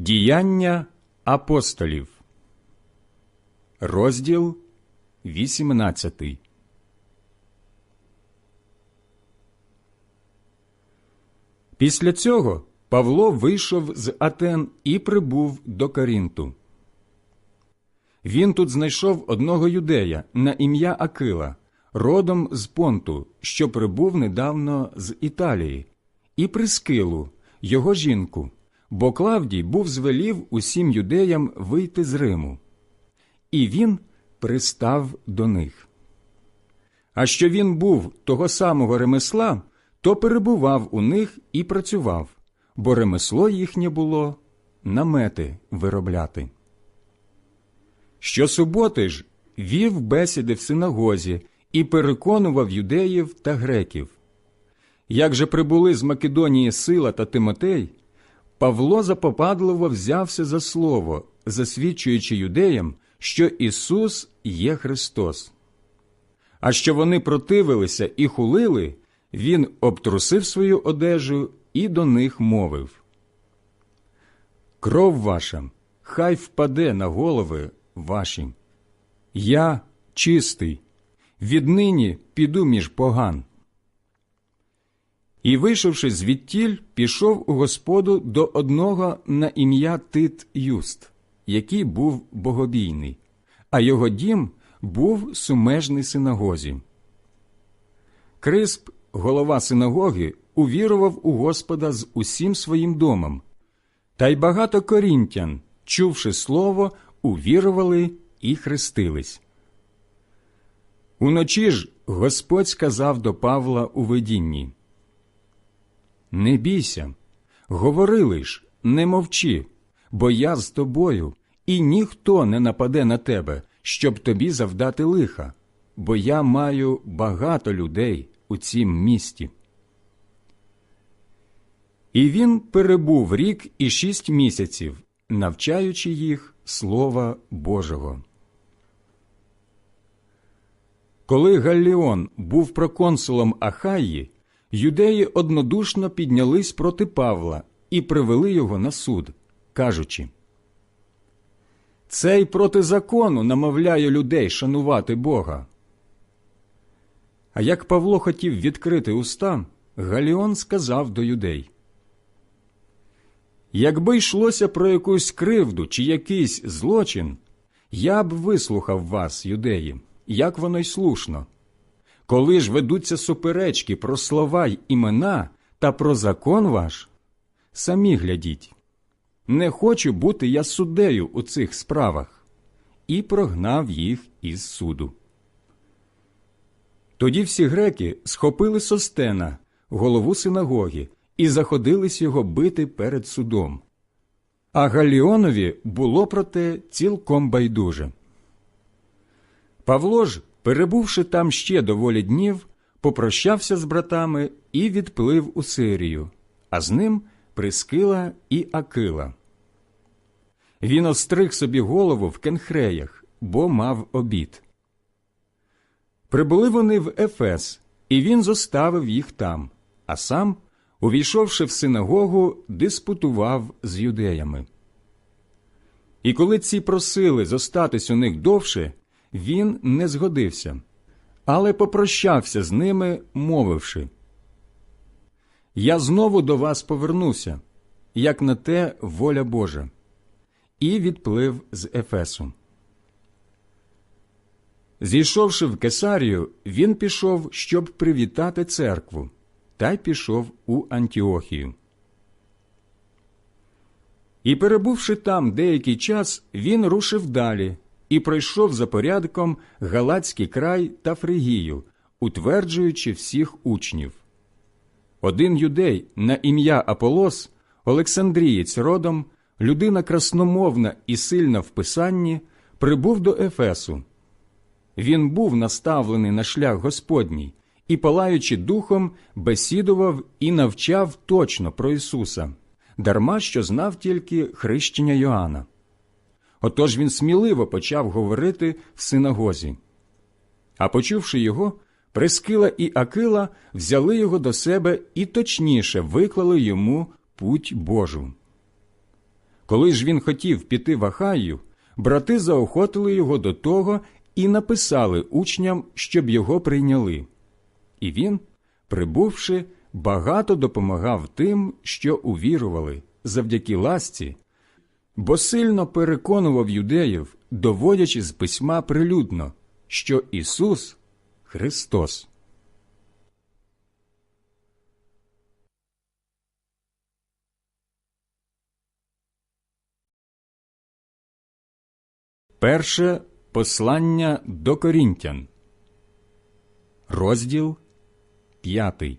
Діяння апостолів, розділ 18. Після цього Павло вийшов з Атен і прибув до Корінту. Він тут знайшов одного юдея на ім'я Акила, родом з Понту, що прибув недавно з Італії, і Прискилу, його жінку, бо Клавдій був звелів усім юдеям вийти з Риму. І він пристав до них. А що він був того самого ремесла, то перебував у них і працював, бо ремесло їхнє було намети виробляти. Щосуботи ж вів бесіди в синагозі і переконував юдеїв та греків. Як же прибули з Македонії Сила та Тимотей, Павло запопадливо взявся за слово, засвідчуючи юдеям, що Ісус є Христос. А що вони противилися і хулили, він обтрусив свою одежу і до них мовив Кров ваша хай впаде на голови ваші. Я чистий, віднині піду між поган. І, вийшовши звідтіль, пішов у господу до одного на ім'я Тит Юст, який був богобійний, а його дім був сумежний синагозі. Крисп, голова синагоги, увірував у Господа з усім своїм домом, та й багато корінтян, чувши слово, увірували і хрестились. Уночі ж Господь сказав до Павла у видінні Не бійся, говори лиш, не мовчи, бо я з тобою, і ніхто не нападе на тебе, щоб тобі завдати лиха, бо я маю багато людей у цім місті. І він перебув рік і шість місяців, навчаючи їх Слова Божого. Коли Галліон був проконсулом Ахаї, юдеї однодушно піднялись проти Павла і привели його на суд, кажучи Цей проти закону намовляє людей шанувати Бога. А як Павло хотів відкрити уста, Галіон сказав до юдей Якби йшлося про якусь кривду чи якийсь злочин, я б вислухав вас, юдеї, як воно й слушно. Коли ж ведуться суперечки про слова й імена та про закон ваш, самі глядіть. Не хочу бути я суддею у цих справах, і прогнав їх із суду. Тоді всі греки схопили Состена, голову синагоги, і заходились його бити перед судом. А Галіонові було проте цілком байдуже. Павло ж, перебувши там ще доволі днів, попрощався з братами і відплив у Сирію, а з ним Прискила і Акила. Він остриг собі голову в кенхреях, бо мав обід. Прибули вони в Ефес, і він зоставив їх там, а сам увійшовши в синагогу, диспутував з юдеями. І коли ці просили зостатись у них довше, він не згодився, але попрощався з ними, мовивши Я знову до вас повернуся, як на те воля Божа, і відплив з Ефесу. Зійшовши в Кесарію, він пішов, щоб привітати церкву та й пішов у Антіохію. І, перебувши там деякий час, він рушив далі і пройшов за порядком Галацький край та Фригію, утверджуючи всіх учнів. Один юдей на ім'я Аполос, Олександрієць родом, людина красномовна і сильна в писанні, прибув до Ефесу. Він був наставлений на шлях Господній і, палаючи духом, бесідував і навчав точно про Ісуса, дарма що знав тільки хрещення Йоанна. Отож він сміливо почав говорити в синагозі. А почувши його, Прискила і Акила взяли його до себе і точніше виклали йому путь Божу. Коли ж він хотів піти в Ахаю, брати заохотили його до того і написали учням, щоб його прийняли. І він, прибувши, багато допомагав тим, що увірували, завдяки ласці, бо сильно переконував юдеїв, доводячи з письма прилюдно, що Ісус Христос. Перше послання до Корінтян, розділ п'ятий.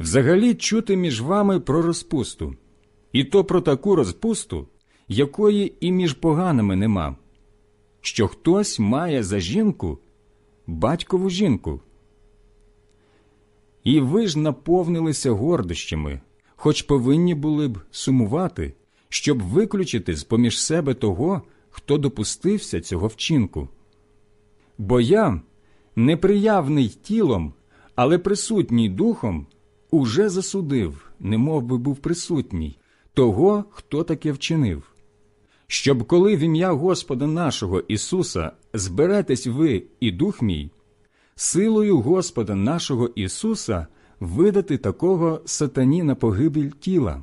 Взагалі чути між вами про розпусту, і то про таку розпусту, якої і між поганими нема, що хтось має за жінку батькову жінку. І ви ж наповнилися гордощами, хоч повинні були б сумувати, щоб виключити з поміж себе того, хто допустився цього вчинку. Бо я, неприявний тілом, але присутній духом, уже засудив, немов би був присутній, того, хто таке вчинив. Щоб коли в ім'я Господа нашого Ісуса зберетесь ви і дух мій, силою Господа нашого Ісуса видати такого сатані на погибель тіла,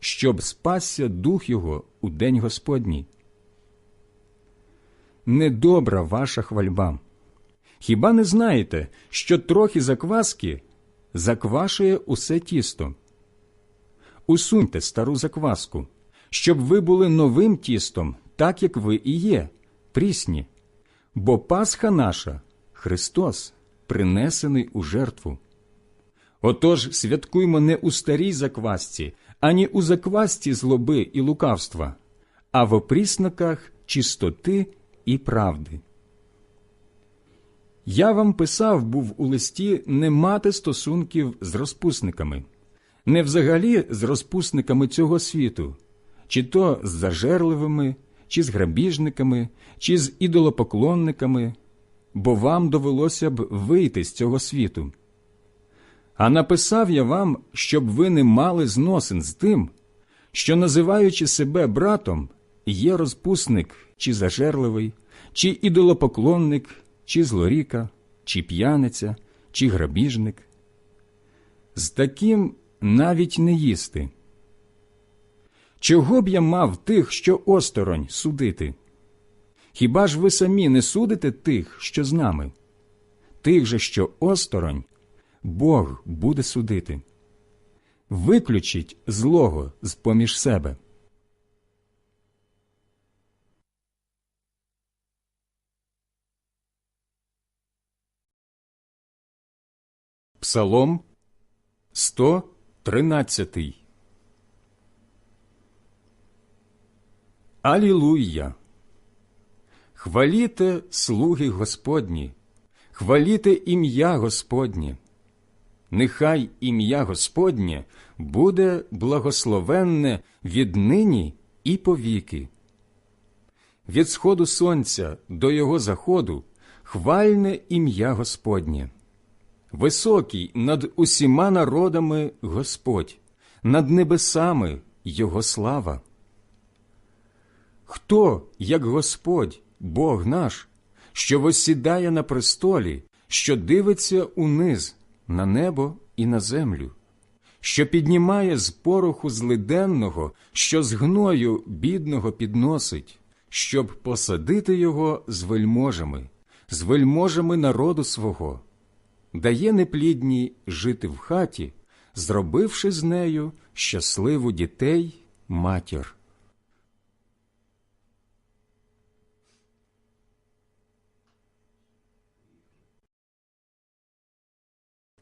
щоб спасся дух його у день Господній. Недобра ваша хвальба. Хіба не знаєте, що трохи закваски заквашує усе тісто? Усуньте стару закваску, щоб ви були новим тістом, так як ви і є, прісні. Бо Пасха наша Христос, принесений у жертву. Отож святкуймо не у старій заквасці, ані у заквасці злоби і лукавства, а в опрісноках чистоти і правди. Я вам писав був у листі не мати стосунків з розпусниками, не взагалі з розпусниками цього світу, чи то з зажерливими, чи з грабіжниками, чи з ідолопоклонниками, бо вам довелося б вийти з цього світу. А написав я вам, щоб ви не мали зносин з тим, що, називаючи себе братом, є розпусник чи зажерливий, чи ідолопоклонник, чи злоріка, чи п'яниця, чи грабіжник. З таким навіть не їсти. Чого б я мав тих, що осторонь судити? Хіба ж ви самі не судите тих, що з нами? Тих же, що осторонь, Бог буде судити. Виключіть злого з поміж себе. Псалом 113 Алілуя! Хваліте слуги Господні, хваліте ім'я Господнє. Нехай ім'я Господнє буде благословенне віднині і повіки. Від сходу сонця до його заходу хвальне ім'я Господнє. Високий над усіма народами Господь, над небесами Його слава. Хто, як Господь, Бог наш, що восідає на престолі, що дивиться униз на небо і на землю, що піднімає з пороху злиденного, що з гною бідного підносить, щоб посадити його з вельможами, з вельможами народу свого, дає неплідній жити в хаті, зробивши з нею щасливу дітей матір.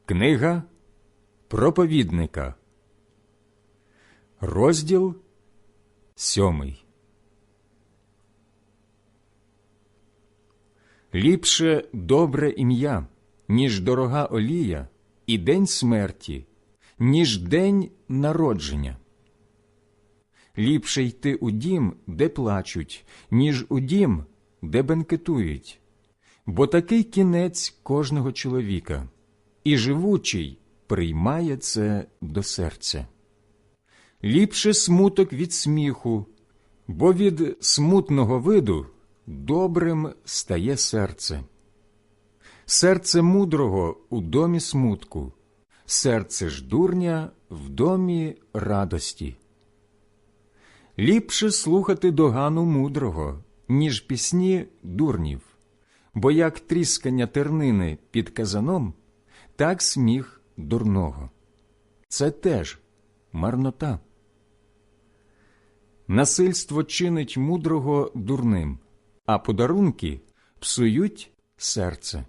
Книга проповідника, розділ сьомий. Ліпше добре ім'я, ніж дорога олія, і день смерті, ніж день народження. Ліпше йти у дім, де плачуть, ніж у дім, де бенкетують, бо такий кінець кожного чоловіка і живучий приймає це до серця. ліпше смуток від сміху, бо від смутного виду добрим стає серце. Серце мудрого у домі смутку, серце ж дурня в домі радості. Ліпше слухати догану мудрого, ніж пісні дурнів, бо як тріскання тернини під казаном, так сміх дурного. Це теж марнота. Насильство чинить мудрого дурним, а подарунки псують серце.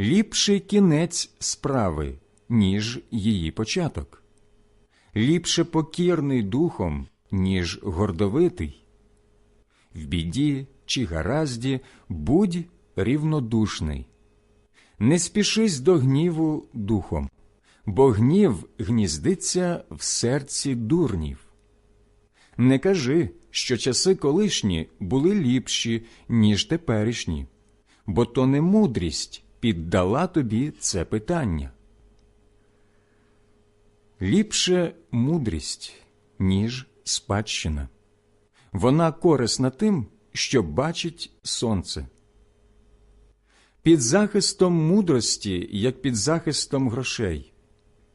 Ліпший кінець справи, ніж її початок. Ліпше покірний духом, ніж гордовитий. В біді чи гаразді будь рівнодушний. Не спішись до гніву духом, бо гнів гніздиться в серці дурнів. Не кажи, що часи колишні були ліпші, ніж теперішні, бо то не мудрість піддала тобі це питання. Ліпше мудрість, ніж спадщина. Вона корисна тим, що бачить сонце. Під захистом мудрості, як під захистом грошей,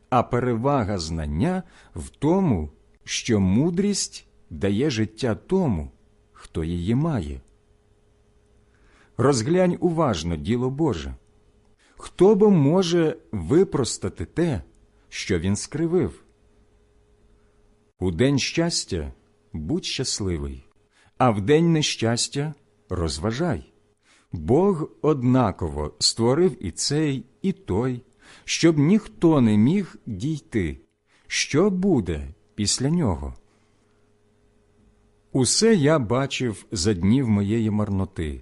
а перевага знання в тому, що мудрість дає життя тому, хто її має. Розглянь уважно діло Боже. Хто бо може випростати те, що він скривив? У день щастя будь щасливий, а в день нещастя розважай. Бог однаково створив і цей, і той, щоб ніхто не міг дійти, що буде після нього. Усе я бачив за днів моєї марноти,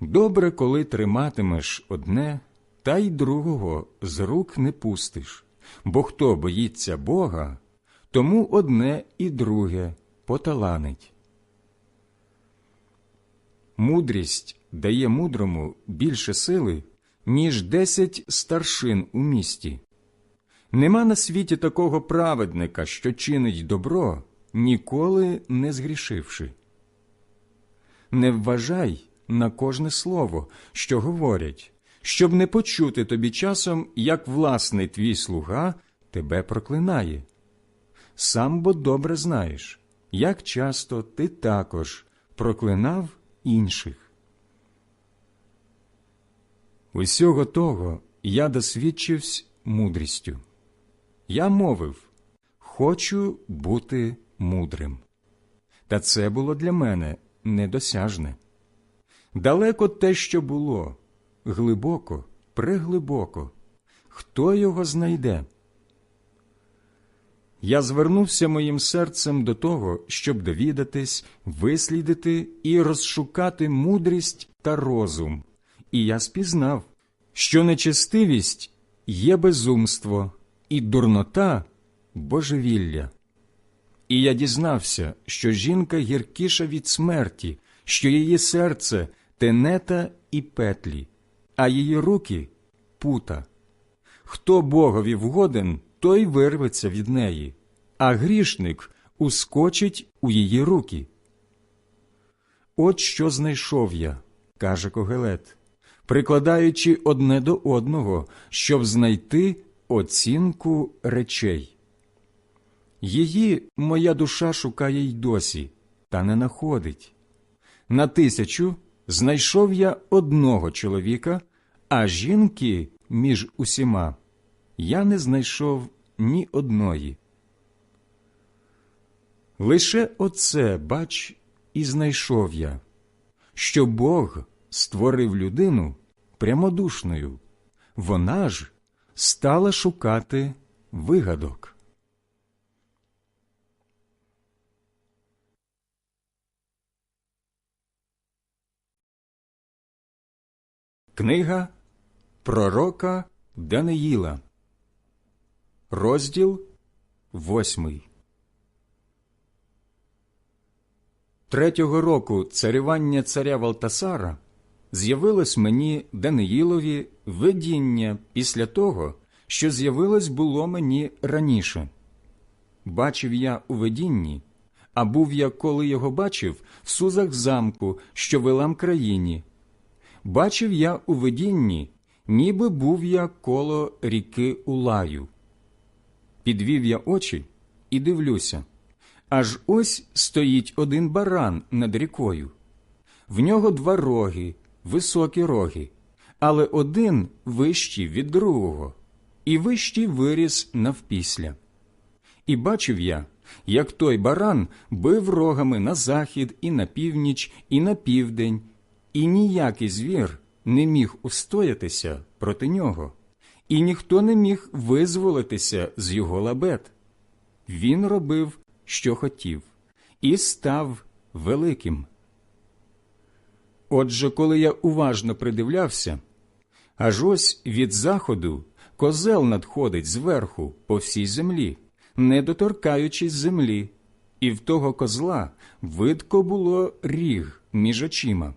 Добре, коли триматимеш одне, та й другого з рук не пустиш, бо хто боїться Бога, тому одне і друге поталанить. Мудрість дає мудрому більше сили, ніж десять старшин у місті. Нема на світі такого праведника, що чинить добро, ніколи не згрішивши. Не вважай на кожне слово, що говорять, щоб не почути тобі часом, як власний твій слуга тебе проклинає. Сам бо добре знаєш, як часто ти також проклинав інших. Усього того я досвідчився мудрістю. Я мовив Хочу бути мудрим. Та це було для мене недосяжне. Далеко те, що було, глибоко, преглибоко. Хто його знайде? Я звернувся моїм серцем до того, щоб довідатись, вислідити і розшукати мудрість та розум, і я спізнав, що нечестивість є безумство, і дурнота божевілля. І я дізнався, що жінка гіркіша від смерті, що її серце тенета і петлі, а її руки пута. Хто Богові вгоден, той вирветься від неї, а грішник ускочить у її руки. От що знайшов я, каже Когелет, прикладаючи одне до одного, щоб знайти оцінку речей. Її моя душа шукає й досі, та не находить. На тисячу знайшов я одного чоловіка, а жінки між усіма я не знайшов ні одної. Лише оце, бач, і знайшов я, що Бог створив людину прямодушною, вона ж стала шукати вигадок. Книга Пророка Даниїла, розділ восьмий. Третього року царювання царя Валтасара з'явилось мені Даниїлові видіння після того, що з'явилось було мені раніше. Бачив я у видінні, а був я, коли його бачив, в сузах замку, що в Елам країні. Бачив я у видінні, ніби був я коло ріки Улаю. Підвів я очі і дивлюся. Аж ось стоїть один баран над рікою. В нього два роги, високі роги, але один вищий від другого, і вищий виріс навпісля. І бачив я, як той баран бив рогами на захід і на північ, і на південь, і ніякий звір не міг устоятися проти нього, і ніхто не міг визволитися з його лабет. Він робив, що хотів, і став великим. Отже, коли я уважно придивлявся, аж ось від заходу козел надходить зверху по всій землі, не доторкаючись землі, і в того козла видко було ріг між очима.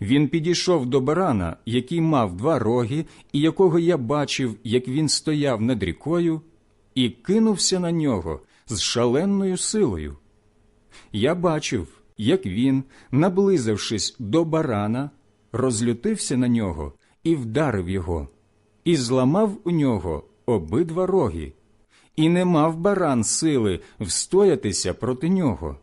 Він підійшов до барана, який мав два роги, і якого я бачив, як він стояв над рікою, і кинувся на нього з шаленою силою. Я бачив, як він, наблизившись до барана, розлютився на нього і вдарив його, і зламав у нього обидва роги, і не мав баран сили встоятися проти нього.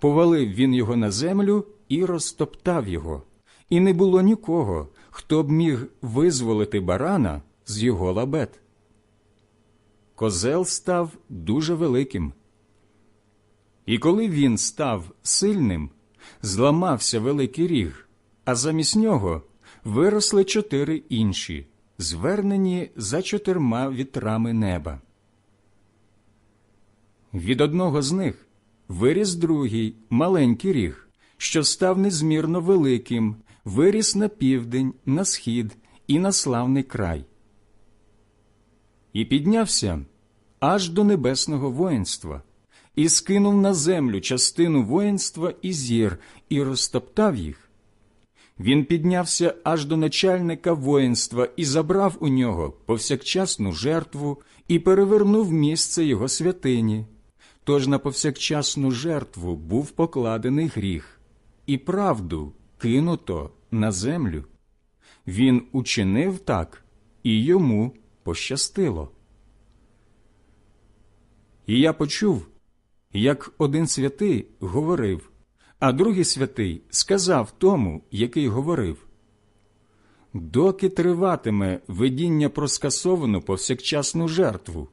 Повалив він його на землю і розтоптав його, і не було нікого, хто б міг визволити барана з його лабет. Козел став дуже великим. І коли він став сильним, зламався великий ріг, а замість нього виросли чотири інші, звернені за чотирма вітрами неба. Від одного з них виріс другий маленький ріг, що став незмірно великим, виріс на південь, на схід і на славний край. І піднявся аж до небесного воїнства, і скинув на землю частину воїнства і зір, і розтоптав їх. Він піднявся аж до начальника воїнства і забрав у нього повсякчасну жертву і перевернув місце його святині. Тож на повсякчасну жертву був покладений гріх, і правду кинуто на землю. Він учинив так, і йому пощастило. І я почув, як один святий говорив, а другий святий сказав тому, який говорив Доки триватиме видіння про скасовану повсякчасну жертву,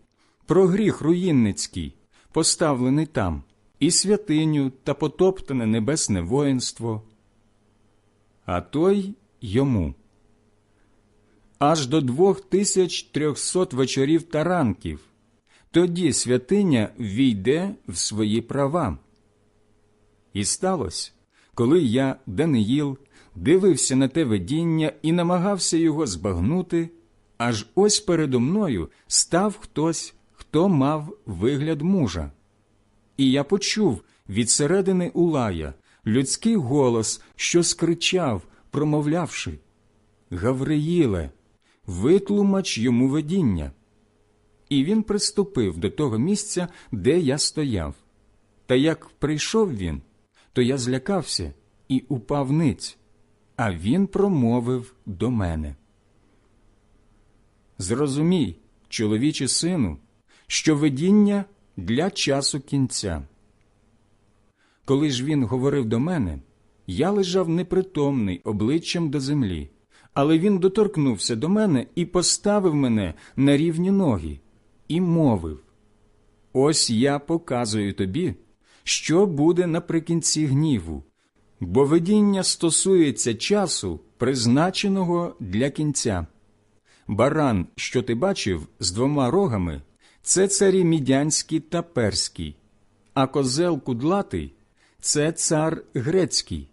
про гріх руїнницький, поставлений там, і святиню та потоптане небесне воїнство, а той йому. Аж до двох тисяч трьохсот вечорів та ранків тоді святиня війде в свої права. І сталося, коли я, Даниїл, дивився на те видіння і намагався його збагнути, аж ось передо мною став хтось, хто мав вигляд мужа. І я почув від середини Улая людський голос, що скричав, промовлявши Гавриїле, витлумач йому видіння. І він приступив до того місця, де я стояв. Та як прийшов він, то я злякався і упав ниць, а він промовив до мене. Зрозумій, чоловіче сину, що видіння для часу кінця. Коли ж він говорив до мене, я лежав непритомний обличчям до землі, але він доторкнувся до мене і поставив мене на рівні ноги і мовив Ось я показую тобі, що буде наприкінці гніву, бо видіння стосується часу, призначеного для кінця. Баран, що ти бачив з двома рогами, це царі мідянський та перський, а козел кудлатий це цар грецький.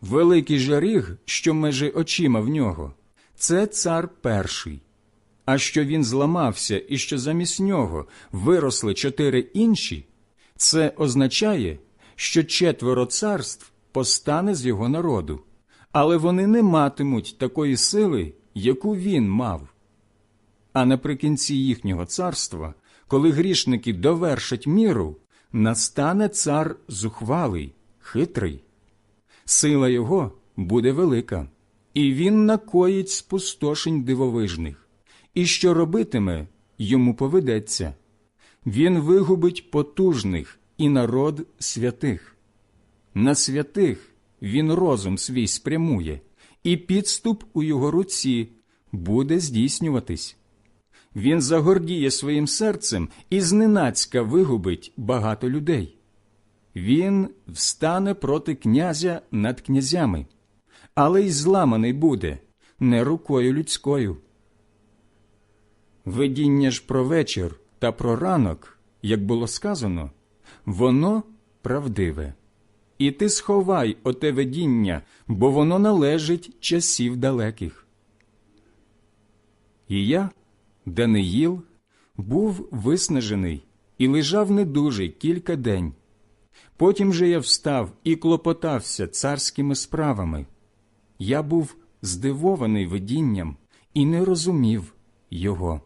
Великий жаріг, що межи очима в нього, це цар перший. А що він зламався і що замість нього виросли чотири інші, це означає, що четверо царств постане з його народу, але вони не матимуть такої сили, яку він мав. А наприкінці їхнього царства, коли грішники довершать міру, настане цар зухвалий, хитрий. Сила його буде велика, і він накоїть спустошень дивовижних, і що робитиме, йому поведеться. Він вигубить потужних і народ святих. На святих він розум свій спрямує, і підступ у його руці буде здійснюватись. Він загордіє своїм серцем і зненацька вигубить багато людей. Він встане проти князя над князями, але й зламаний буде не рукою людською. Видіння ж про вечір та про ранок, як було сказано, воно правдиве. І ти сховай оте видіння, бо воно належить часів далеких. І я, Даниїл, був виснажений і лежав недужий кілька день. Потім же я встав і клопотався царськими справами. Я був здивований видінням і не розумів його.